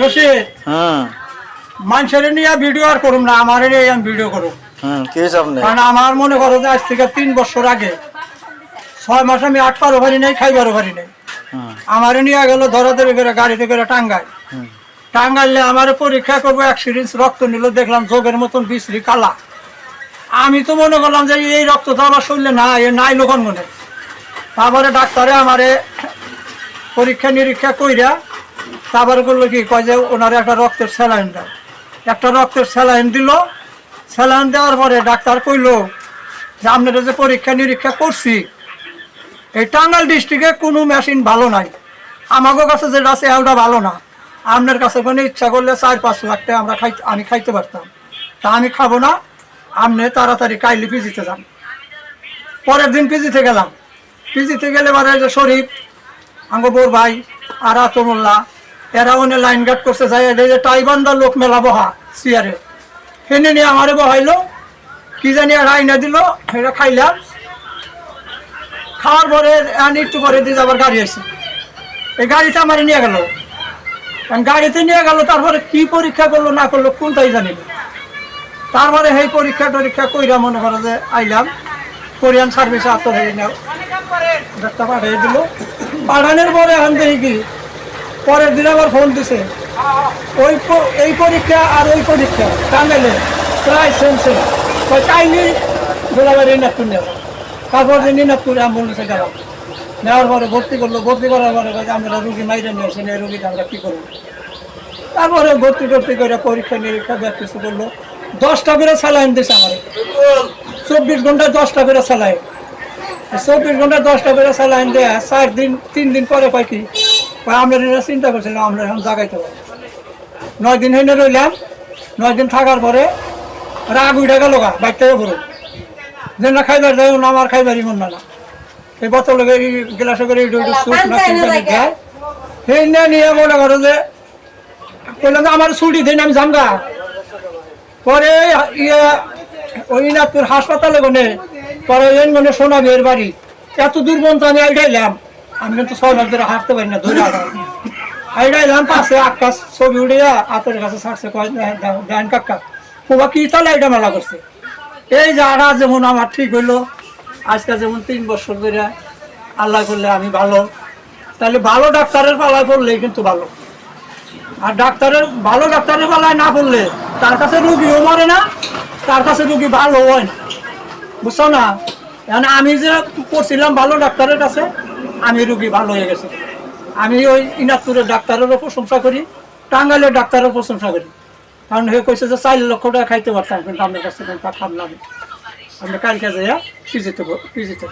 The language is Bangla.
রশিদ হুম মানুষের নিয়ে ভিডিও আর করুম না আমার আমি ভিডিও করুম। হুম কি হয়েছে আপনি কারণ আমার মনে করো যে আজ থেকে তিন বছর আগে ছয় মাস আমি আট পারো পারি নাই খাইবারও পারি নাই। হুম আমার নিয়ে গেল ধরাধরি করে গাড়িতে করে টাঙ্গায় হুম। টাঙ্গাইলে আমার পরীক্ষা করব এক সিরিজ রক্ত নিল দেখলাম যোগের মতন বিশ্রী কালা। আমি তো মনে করলাম যে এই রক্ত তো আমার শরীরে না এ নাই লোকন মনে। তারপরে ডাক্তারে আমারে পরীক্ষা নিরীক্ষা কইরা তারপরে করল কি? কয় যে ওনার একটা রক্তের স্যালাইন দাও। একটা রক্তের স্যালাইন দিল। স্যালাইন দেওয়ার পরে ডাক্তার কইলো যে, আপনারা যে পরীক্ষা নিরীক্ষা করছি, এই টাঙ্গাইল ডিস্ট্রিক্টে কোনো মেশিন ভালো নাই। আমাকে কাছে যেটা আছে, ওটা ভালো না। আপনার কাছে কোনো ইচ্ছা করলে চার পাঁচ লাখ টাকা আমরা খাই আমি খাইতে পারতাম। তা আমি খাব না। আপনি তাড়াতাড়ি কাইলি পিজিতে যান। পরের দিন পিজিতে গেলাম। পিজিতে গেলে এবারে যে শরীফ, আঙ্গ বোর ভাই, আর আতমুল্লাহ এরা ওনে লাইন গার্ড করছে, যাই যে টাইবান্দা লোক মেলা বহা চেয়ারে হেনে নিয়ে আমারে বহাইলো, কি জানি আর আইনা দিল সেটা খাইলাম। খাওয়ার পরে একটু পরে দিয়ে আবার গাড়ি আসে এই গাড়িটা আমার নিয়ে গেল। গাড়িতে নিয়ে গেল, তারপরে কি পরীক্ষা করল, না করল, কোনটাই জানি তারপরে সেই পরীক্ষা টরীক্ষা কইরা মনে করো যে আইলাম, কোরিয়ান সার্ভিসে আত্ম হয়ে নাও পাঠিয়ে দিল। পাঠানোর পরে এখন দেখি কি পরের দিন আবার ফোন দিছে। ওই এই পরীক্ষা আর ওই পরীক্ষা টাঙ্গাইলে প্রায় সেম সেম কাইনি গোলাবাড়ি নাগপুর নেওয়া তারপর যে নিনাজপুর অ্যাম্বুলেন্সে গেলাম। নেওয়ার পরে ভর্তি করল। ভর্তি করার পরে আমরা রুগী মাইরে নিয়ে আসেন এই রুগীটা আমরা কী করব? তারপরে ভর্তি টর্তি করে পরীক্ষা নিরীক্ষা ব্যাগ কিছু করল। দশটা করে স্যালাইন দিছে আমার। চব্বিশ ঘণ্টা দশটা করে স্যালাইন। চব্বিশ ঘণ্টা দশটা করে স্যালাইন দেয়া, চার দিন, তিন দিন পরে পাই কি আমরা এটা চিন্তা করছিলাম আমরা এখন জাগাইতে পারব। নয় দিন হেনে রইলাম নয় দিন থাকার পরে রাগ উঠে গেল গা বাইক থেকে পড়ো যে না খাইবার যাই না আমার খাইবারই মন না এই বোতলে এই গ্লাসে করে একটু একটু স্যুপ না খায়। সেই না নিয়ে মনে করো যে বললাম যে আমার ছুটি দিন আমি জামগা পরে ইয়ে ওই না তোর হাসপাতালে গনে পরে এই মনে শোনা বিয়ের বাড়ি। এত দূর পর্যন্ত আমি আইডাইলাম। আমি কিন্তু ছয় মাস ধরে হাঁটতে পারি না, ধরে আইডাইলাম পাশে, আকাশ ছবি উড়িয়া হাতের কাছে ছাড়ছে, কয় কাকা বাবা কি তাহলে এটা মেলা করছে? এই যারা যেমন আমার ঠিক হইল, আজকে যেমন তিন বছর ধরে আল্লাহ করলে আমি ভালো। তাহলে ভালো ডাক্তারের পালায় পড়লেই কিন্তু ভালো। আর ডাক্তারের, ভালো ডাক্তারের পালায় না পড়লে তার কাছে রুগীও মরে না, তার কাছে রুগী ভালো হয় না। বুঝছ না? এখন আমি যে পড়ছিলাম ভালো ডাক্তারের কাছে আমি রুগী ভালো হয়ে গেছে। আমি ওই ইনাকপুরের ডাক্তারেরও প্রশংসা করি টাঙ্গালের ডাক্তারেরও প্রশংসা করি। কারণ হয়ে কইছে যে চার লক্ষ টাকা খাইতে পারতাম, কিন্তু আপনার কাছে তা খাম লাগে আমরা কালকে যাইয়া পিজিতে পিজিতে